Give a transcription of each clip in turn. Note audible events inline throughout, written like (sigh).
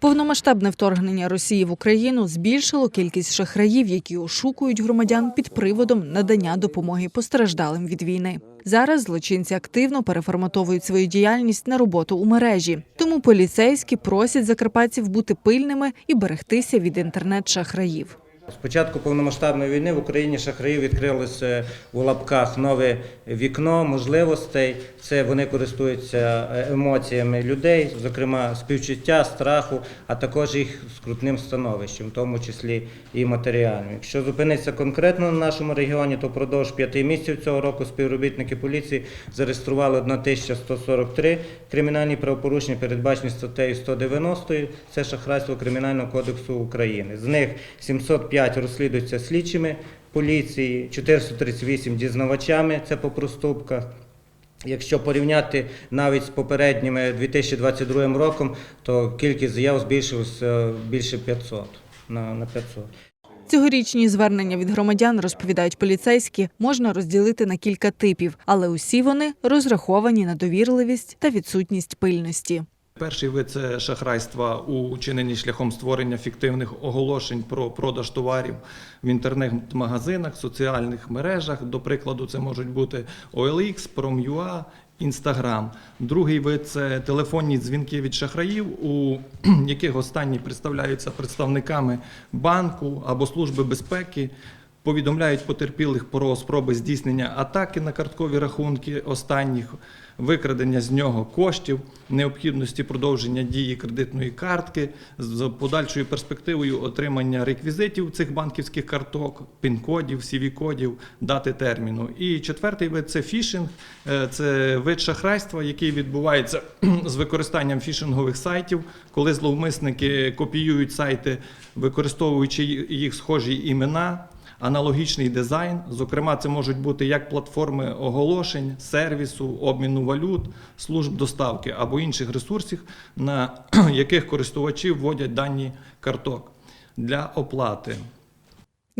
Повномасштабне вторгнення Росії в Україну збільшило кількість шахраїв, які ошукують громадян під приводом надання допомоги постраждалим від війни. Зараз злочинці активно переформатовують свою діяльність на роботу у мережі. Тому поліцейські просять закарпатців бути пильними і берегтися від інтернет-шахраїв. З початку повномасштабної війни в Україні шахраїв відкрилося у лапках нове вікно можливостей. Це вони користуються е, емоціями людей, зокрема співчуття, страху, а також їх скрутним становищем, в тому числі і матеріальним. Якщо зупинитися конкретно на нашому регіоні, то впродовж п'яти місяців цього року співробітники поліції зареєстрували 1143 кримінальні правопорушення, передбачені статтею 190, це шахрайство Кримінального кодексу України. З них 705 розслідуються слідчими поліції, 438 дізнавачами, це по проступках. Якщо порівняти навіть з попередніми 2022 роком, то кількість заяв збільшилася більше 500 на, на 500. Цьогорічні звернення від громадян, розповідають поліцейські, можна розділити на кілька типів, але усі вони розраховані на довірливість та відсутність пильності. Перший вид це шахрайства у чиненні шляхом створення фіктивних оголошень про продаж товарів в інтернет-магазинах, соціальних мережах. До прикладу, це можуть бути OLX, Prom.ua, Instagram. Другий вид це телефонні дзвінки від шахраїв, у яких останні представляються представниками банку або служби безпеки. Повідомляють потерпілих про спроби здійснення атаки на карткові рахунки останніх, викрадення з нього коштів, необхідності продовження дії кредитної картки з подальшою перспективою отримання реквізитів цих банківських карток, пін-кодів, CV-кодів, дати терміну. І четвертий вид це фішинг, Е, це вид шахрайства, який відбувається з використанням фішингових сайтів, коли зловмисники копіюють сайти, використовуючи їх схожі імена аналогічний дизайн. Зокрема, це можуть бути як платформи оголошень, сервісу, обміну валют, служб доставки або інших ресурсів, на (clears throat) яких користувачі вводять дані карток для оплати.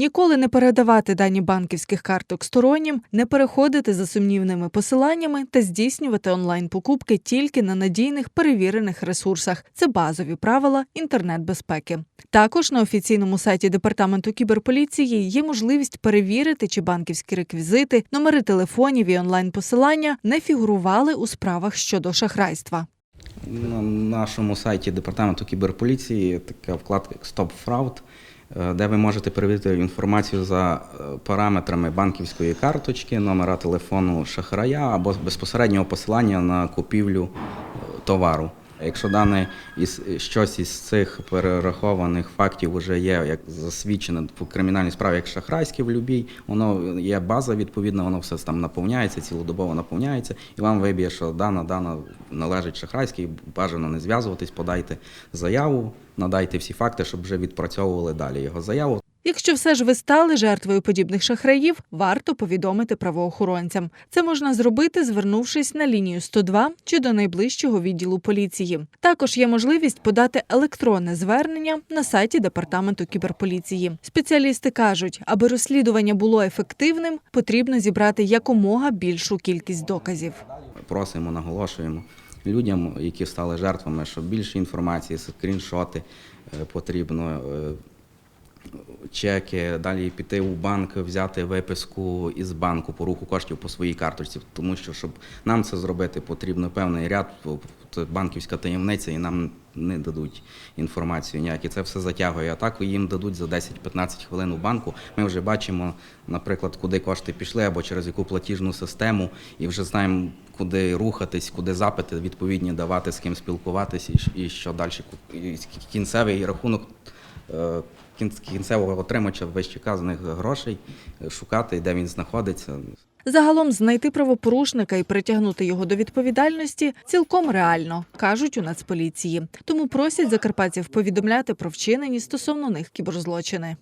Ніколи не передавати дані банківських карток стороннім, не переходити за сумнівними посиланнями та здійснювати онлайн-покупки тільки на надійних перевірених ресурсах. Це базові правила інтернет-безпеки. Також на офіційному сайті департаменту кіберполіції є можливість перевірити, чи банківські реквізити, номери телефонів і онлайн-посилання не фігурували у справах щодо шахрайства. На нашому сайті департаменту кіберполіції така вкладка Fraud, е, де ви можете перевірити інформацію за е, параметрами банківської карточки, номера телефону шахрая або безпосереднього посилання на купівлю е, товару. Якщо дане із щось із цих перерахованих фактів вже є як засвідчено в кримінальній справі як шахрайське в любій, воно є база відповідно, воно все там наповняється, цілодобово наповняється, і вам виб'є, що дана дана належить шахрайській, бажано не зв'язуватись, подайте заяву, надайте всі факти, щоб вже відпрацьовували далі його заяву. Якщо все ж ви стали жертвою подібних шахраїв, варто повідомити правоохоронцям. Це можна зробити, звернувшись на лінію 102 чи до найближчого відділу поліції. Також є можливість подати електронне звернення на сайті департаменту кіберполіції. Спеціалісти кажуть, аби розслідування було ефективним, потрібно зібрати якомога більшу кількість доказів. Просимо, наголошуємо людям, які стали жертвами, щоб більше інформації, скріншоти е, потрібно. Чеки, далі піти у банк, взяти виписку із банку по руху коштів по своїй карточці, тому що щоб нам це зробити, потрібно певний ряд, це банківська таємниця, і нам не дадуть інформацію ніяк. І це все затягує. А так їм дадуть за 10-15 хвилин у банку. Ми вже бачимо, наприклад, куди кошти пішли або через яку платіжну систему, і вже знаємо, куди рухатись, куди запити відповідні давати, з ким спілкуватись, і що- далі. І кінцевий рахунок кінцевого отримача вищеказаних грошей шукати, де він знаходиться. Загалом знайти правопорушника і притягнути його до відповідальності цілком реально, кажуть у Нацполіції. Тому просять закарпатців повідомляти про вчинені стосовно них кіберзлочини.